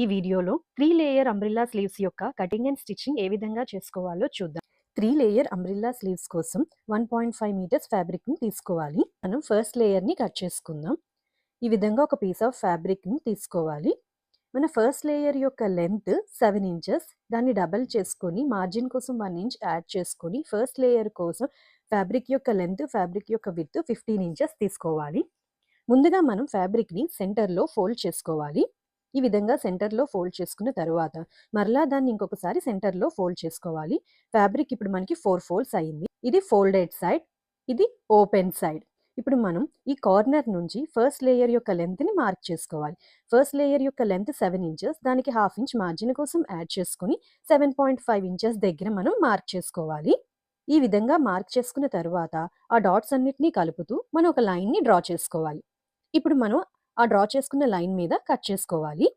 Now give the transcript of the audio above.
ఈ వీడియోలో three layer umbrella sleeves యొక్క కటింగ్ అండ్ స్టిచ్చింగ్ ఏ విధంగా చేసుకోవాలో చూద్దాం. త్రీ లేయర్ అంబ్రిల్లా స్లీవ్స్ కోసం వన్ పాయింట్ ఫైవ్ మీటర్స్ ఫ్యాబ్రిక్ని తీసుకోవాలి. మనం ఫస్ట్ లేయర్ని కట్ చేసుకుందాం. ఈ విధంగా ఒక పీస్ ఆఫ్ ఫ్యాబ్రిక్ని తీసుకోవాలి. మన ఫస్ట్ లేయర్ యొక్క లెంత్ సెవెన్ ఇంచెస్ దాన్ని డబల్ చేసుకొని మార్జిన్ కోసం వన్ ఇంచ్ యాడ్ చేసుకొని ఫస్ట్ లేయర్ కోసం ఫ్యాబ్రిక్ యొక్క లెంత్ ఫ్యాబ్రిక్ యొక్క విత్ ఫిఫ్టీన్ ఇంచెస్ తీసుకోవాలి. ముందుగా మనం ఫ్యాబ్రిక్ని సెంటర్లో ఫోల్డ్ చేసుకోవాలి. ఈ విధంగా సెంటర్లో ఫోల్డ్ చేసుకున్న తర్వాత మరలా దాన్ని ఇంకొకసారి సెంటర్లో ఫోల్డ్ చేసుకోవాలి. ఫ్యాబ్రిక్ ఇప్పుడు మనకి ఫోర్ ఫోల్డ్స్ అయింది. ఇది ఫోల్డెడ్ సైడ్ ఇది ఓపెన్ సైడ్. ఇప్పుడు మనం ఈ కార్నర్ నుంచి ఫస్ట్ లేయర్ యొక్క లెంత్ని మార్క్ చేసుకోవాలి. ఫస్ట్ లేయర్ యొక్క లెంత్ సెవెన్ ఇంచెస్ దానికి హాఫ్ ఇంచ్ మార్జిన్ కోసం యాడ్ చేసుకుని సెవెన్ పాయింట్ ఫైవ్ ఇంచెస్ దగ్గర మనం మార్క్ చేసుకోవాలి. ఈ విధంగా మార్క్ చేసుకున్న తర్వాత ఆ డాట్స్ అన్నిటినీ కలుపుతూ మనం ఒక లైన్ని డ్రా చేసుకోవాలి. ఇప్పుడు మనం ఆ డ్రా చేసుకున్న లైన్ మీద కట్ చేసుకోవాలి.